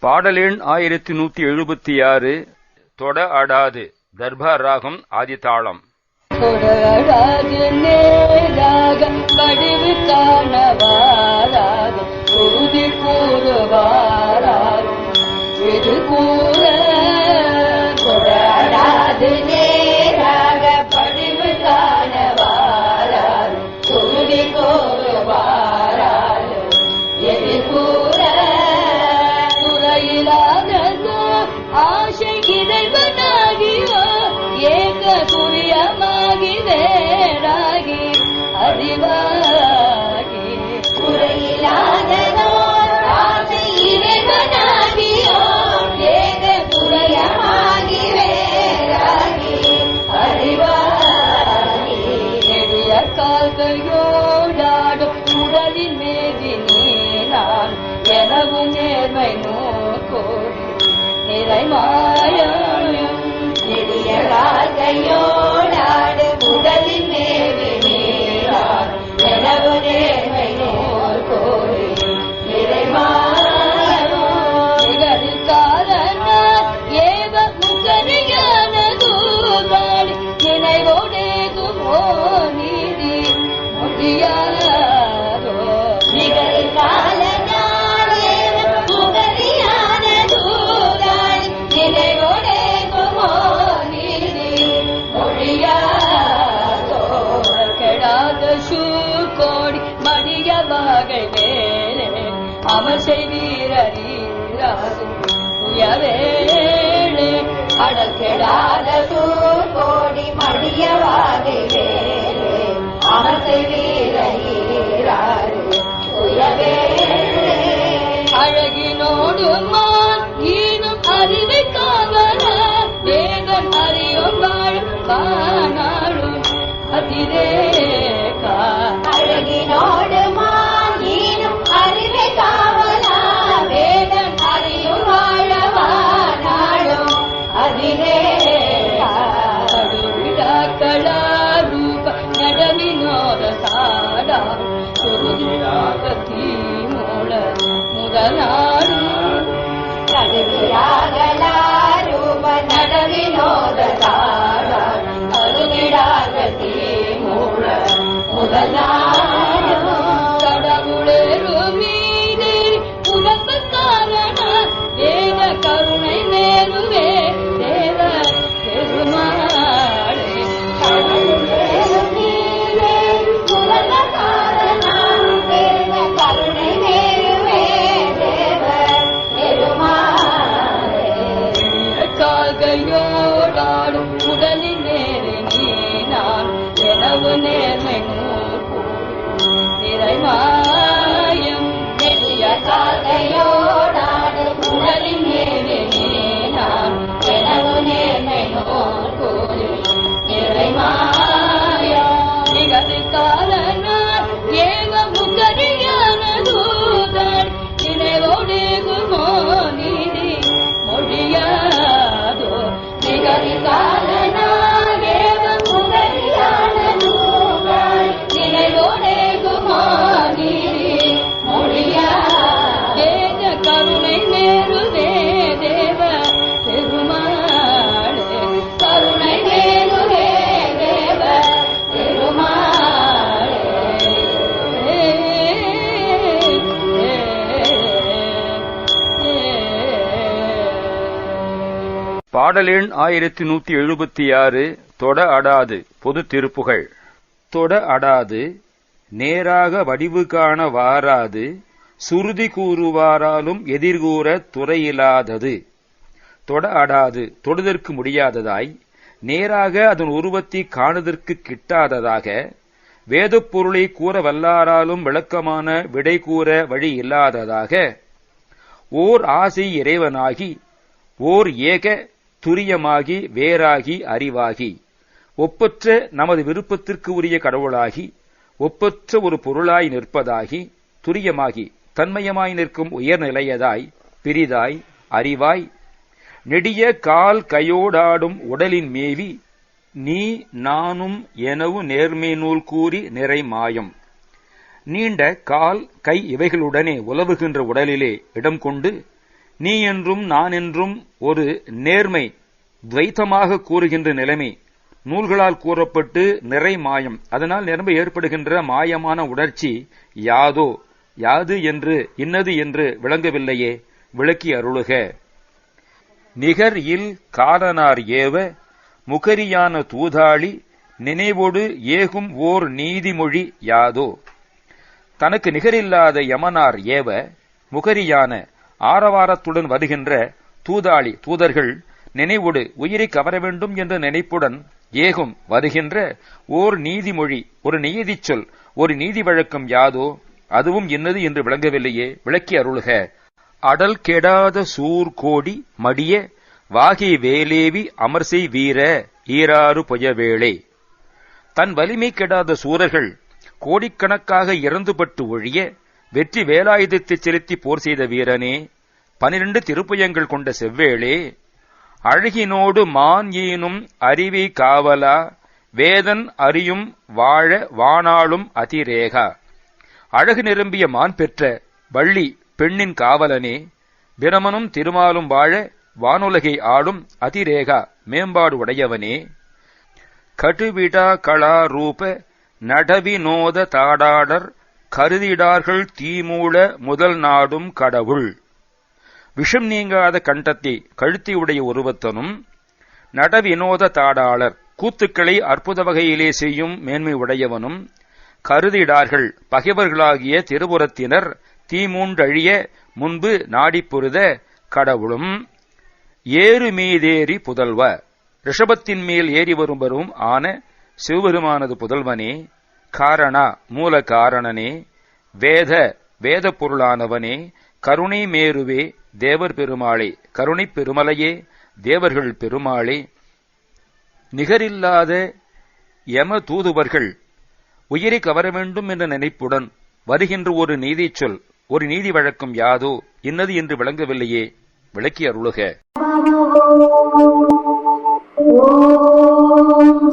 பாடல் எண் ஆயிரத்தி நூத்தி எழுபத்தி ஆறு தொட அடாது தர்பார் ராகம் ஆதிதாளம் தொடராது நேராக படிவு காணவாராக உறுதி கூறுவாராக இது கூற தொடராது நிறைமாயம் நெடிய கால்கையோடாடு உடலின் மேவி நீ நான் எனவும் நேர்மை நோக்கோடி நிறைமாயம் நிகழில் காரணம் ஏவ முகரியான தூதாடி நினைவோடேகுமோ நீதி முடியாதோ உயவேளே அடக்கெடாத சூர்கோடி மடிய வகை வேலே அமர் செய்வீரீராது உயவேளே அழகினோடு மான் அறிவை காவல வேதம் அறியும் வாழும் வானாளும் அதிரேகா पागला பாடல் எண் ஆயிரத்தி நூத்தி எழுபத்தி ஆறு தொட அடாது பொது திருப்புகழ் தொட அடாது நேராக வடிவு காண வாராது சுருதி கூறுவாராலும் எதிர்கூற துறையிலாதது. தொட அடாது தொடுதற்கு முடியாததாய் நேராக அதன் உருவத்தை காணுதற்கு கிட்டாததாக வேதப் பொருளை கூற வல்லாராலும் விளக்கமான விடை கூற வழி இல்லாததாக ஓர் ஆசை இறைவனாகி ஓர் ஏக துரியமாகி வேறாகி அறிவாகி. ஒப்பற்ற நமது விருப்பத்திற்கு உரிய கடவுளாகி ஒப்பற்ற ஒரு பொருளாய் நிற்பதாகி துரியமாகி தன்மயமாய் நிற்கும் உயர்நிலையதாய் பிரிதாய் அறிவாய். நெடிய கால் கையோடாடும் உடலின் மேவி நீ நானும் எனவும் நேர்மை நூல் கூறி நிறை மாயம். நீண்ட கால் கை இவைகளுடனே உலவுகின்ற உடலிலே இடம் கொண்டு நீ என்றும் நான் என்றும் ஒரு நேர்மை துவைத்தமாக கூறுகின்ற நிலைமை நூல்களால் கூறப்பட்டு நிறை மாயம். அதனால் நிரம்ப ஏற்படுகின்ற மாயமான உணர்ச்சி யாதோ? யாது என்று இன்னது என்று விளங்கவில்லையே. விளக்கி அருளுக. நிகர் இல் காலனார் ஏவ முகரியான தூதாளி நினைவோடு ஏகும் ஓர் நீதிமொழி யாதோ? தனக்கு நிகரில்லாத யமனார் ஏவ முகரியான ஆரவாரத்துடன் வருகின்ற தூதாளி தூதர்கள் நினைவோடு உயிரை கவர வேண்டும் என்ற நினைப்புடன் ஏகும் வருகின்ற ஓர் நீதிமொழி ஒரு நீதிச் சொல் ஒரு நீதி வழக்கம் யாதோ அதுவும் என்னது என்று விளங்கவில்லையே விளக்கி அருளுக. அடல் கெடாத சூர் கோடி மடிய வாகை வேலேவி அமர்செய் வீர ஈராறு பொயவேளே. தன் வலிமை கெடாத சூரர்கள் கோடிக்கணக்காக இறந்துபட்டு ஒழிய வெற்றி வேலாயுதத்தை செலுத்தி போர் செய்த வீரனே பனிரெண்டு திருப்பயங்கள் கொண்ட செவ்வேளே அழகினோடு மான் ஈனும் அறிவை காவலா வேதன் அறியும் வாழ வானாளும் அதிரேகா. அழகு நிரம்பிய மான் பெற்ற வள்ளி பெண்ணின் காவலனே பிரமனும் திருமாலும் வாழ வானுலகை ஆளும் அதிரேகா மேம்பாடு உடையவனே. கடுவிடா கலா ரூப நடவினோத தாடாடர் கருதிடார்கள் தீமூல முதல் நாடும் கடவுள். விஷம் நீங்காத கண்டத்தை கழுத்தியுடைய ஒருவத்தனும் நடவினோத தாடாளர் கூத்துக்களை அற்புத வகையிலே செய்யும் மேன்மை உடையவனும் கருதிடார்கள் பகைவர்களாகிய திருபுறத்தினர் தீமூன்றழிய முன்பு நாடிப்பொருத கடவுளும் ஏறு மீதேறி புதல்வ. ரிஷபத்தின் மேல் ஏறி வரும்பரும் ஆன சிவபெருமானது புதல்வனே. காரணா மூல காரணனே வேத வேத பொருளானவனே கருணை மேருவே தேவர் பெருமாளே கருணை பெருமலையே தேவர்கள் பெருமாளே. நிகரில்லாத யம தூதுவர்கள் உயிரை கவர வேண்டும் என்ற நினைப்புடன் வருகின்ற ஒரு நீதி சொல் ஒரு நீதி வழக்கம் யாதோ இன்னது என்று விளங்கவில்லையே விளக்கி அருளுக. ஓம்